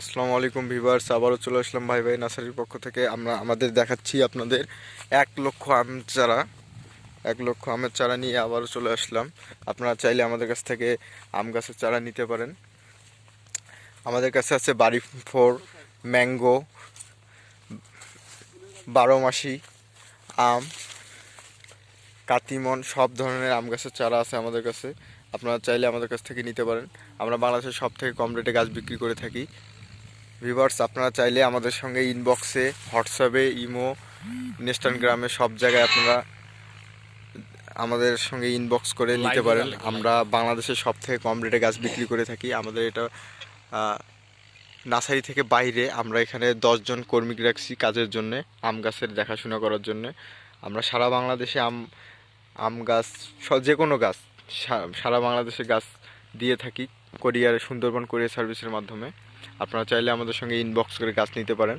আসসালামু আলাইকুম ভিভার্স আবারও চলে আসলাম ভাই ভাই নার্সারির পক্ষ থেকে। আমরা আমাদের দেখাচ্ছি আপনাদের এক লক্ষ আম চারা, এক লক্ষ আমের চারা নিয়ে আবারও চলে আসলাম। আপনারা চাইলে আমাদের কাছ থেকে আম গাছের চারা নিতে পারেন। আমাদের কাছে আছে বাড়ি ফোর, ম্যাঙ্গো, বারো মাসি, আম, কাতিমন, সব ধরনের আম গাছের চারা আছে আমাদের কাছে। আপনারা চাইলে আমাদের কাছ থেকে নিতে পারেন। আমরা বাংলাদেশের সব থেকে কম রেটে গাছ বিক্রি করে থাকি। ভিভার্স আপনারা চাইলে আমাদের সঙ্গে ইনবক্সে হোয়াটসঅ্যাপে ইমো ইনস্টাগ্রামে সব জায়গায় আপনারা আমাদের সঙ্গে ইনবক্স করে নিতে পারেন। আমরা বাংলাদেশের সব থেকে কম রেটে গাছ বিক্রি করে থাকি। আমাদের এটা নার্সারি থেকে বাইরে আমরা এখানে দশজন কর্মী রাখছি কাজের জন্য আম গাছের দেখাশোনা করার জন্য। আমরা সারা বাংলাদেশে আম আম গাছ যে কোনো গাছ সারা বাংলাদেশে গাছ দিয়ে থাকি কোরিয়ারে সুন্দরবন কোরিয়ার সার্ভিসের মাধ্যমে। আপনারা চাইলে আমাদের সঙ্গে ইনবক্স করে গাছ নিতে পারেন।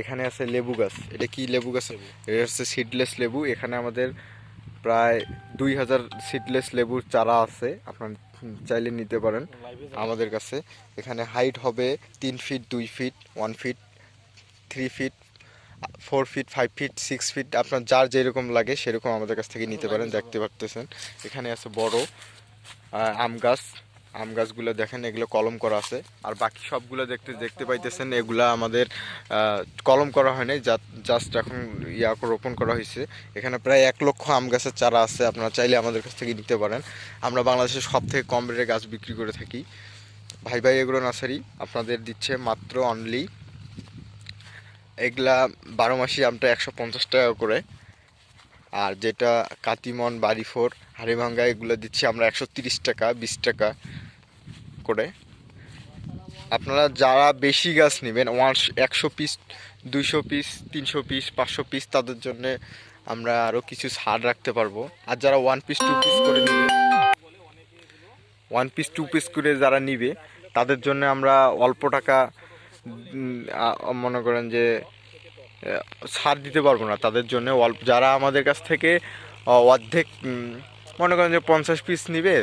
এখানে আছে লেবু গাছ। এটা কি লেবু গাছ? এটা হচ্ছে সিডলেস লেবু। এখানে আমাদের প্রায় দুই হাজার সিডলেস লেবুর চারা আছে। আপনার চাইলে নিতে পারেন আমাদের কাছে। এখানে হাইট হবে তিন ফিট দুই feet one feet three feet four feet five feet six feet আপনার যার যেরকম লাগে সেরকম আমাদের কাছ থেকে নিতে পারেন দেখতে পারতেছেন। এখানে আছে বড় আম গাছ। আম গাছগুলো দেখেন, এগুলো কলম করা আছে। আর বাকি সবগুলো দেখতে দেখতে পাইতেছেন, এগুলা আমাদের কলম করা হয়নি জাস্ট এখন ইয়া রোপণ করা হয়েছে এখানে প্রায় এক লক্ষ আম গাছের চারা আছে, আপনারা চাইলে আমাদের কাছ থেকে নিতে পারেন। আমরা বাংলাদেশের সব থেকে কম রেটে গাছ বিক্রি করে থাকি। ভাই ভাই, এগুলো নার্সারি, আপনাদের দিচ্ছে মাত্র অনলি এগুলা বারো মাসি আমটা একশো পঞ্চাশ টাকা করে। আর যেটা কাতিমন, বাড়িফোর হাড়িভাঙ্গা, এগুলো দিচ্ছি আমরা একশো টাকা, বিশ টাকা করে। আপনারা যারা বেশি গাছ নেবেন, ওয়ান একশো পিস, দুইশো পিস, তিনশো পিস, পাঁচশো পিস, তাদের জন্য আমরা আরও কিছু ছাড় রাখতে পারব। আর যারা ওয়ান পিস টু পিস করে নেবে ওয়ান পিস টু পিস করে যারা নিবে, তাদের জন্য আমরা অল্প টাকা মনে করেন যে ছাড় দিতে পারব না। তাদের জন্য অল্প, যারা আমাদের কাছ থেকে অর্ধেক মনে করেন যে পঞ্চাশ পিস নিবে,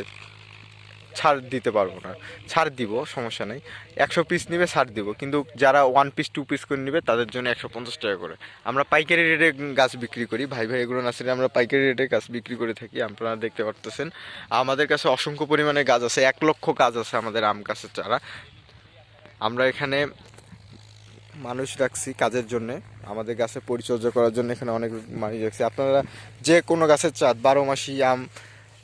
ছাড় দিতে পারব না। ছাড় দিব, সমস্যা নেই। একশো পিস নিবে, ছাড় দিব। কিন্তু যারা ওয়ান পিস টু পিস করে নিবে, তাদের জন্য একশো পঞ্চাশ টাকা করে। আমরা পাইকারি রেটে গাছ বিক্রি করি। ভাই ভাই, এগুলো না নার্সারি আমরা পাইকারি রেটে গাছ বিক্রি করে থাকি। আপনারা দেখতে পারতেছেন। আমাদের কাছে অসংখ্য পরিমাণে গাছ আছে। এক লক্ষ গাছ আছে আমাদের আম গাছের চারা। আমরা এখানে মানুষ রাখছি কাজের জন্য। আমাদের গাছে পরিচর্যা করার জন্য এখানে অনেক মানুষ রাখছি। আপনারা যে কোনো গাছের চাঁদ, বারো মাসি আম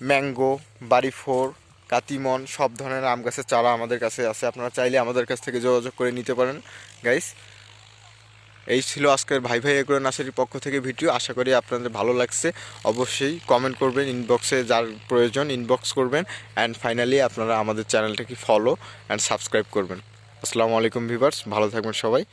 ম্যাঙ্গো বাড়ি ফোর কাতিমন, সব ধরনের আম গাছের চারা আমাদের কাছে আছে। আপনারা চাইলে আমাদের কাছ থেকে যোগাযোগ করে নিতে পারেন গাইস এই ছিল আজকের ভাই ভাই এগুলো নার্সারির পক্ষ থেকে ভিডিও। আশা করি আপনাদের ভালো লাগছে। অবশ্যই কমেন্ট করবেন ইনবক্সে যার প্রয়োজন ইনবক্স করবেন। অ্যান্ড ফাইনালি আপনারা আমাদের চ্যানেলটাকে ফলো অ্যান্ড সাবস্ক্রাইব করবেন। আসসালামু আলাইকুম ভিভার্স ভালো থাকবেন সবাই।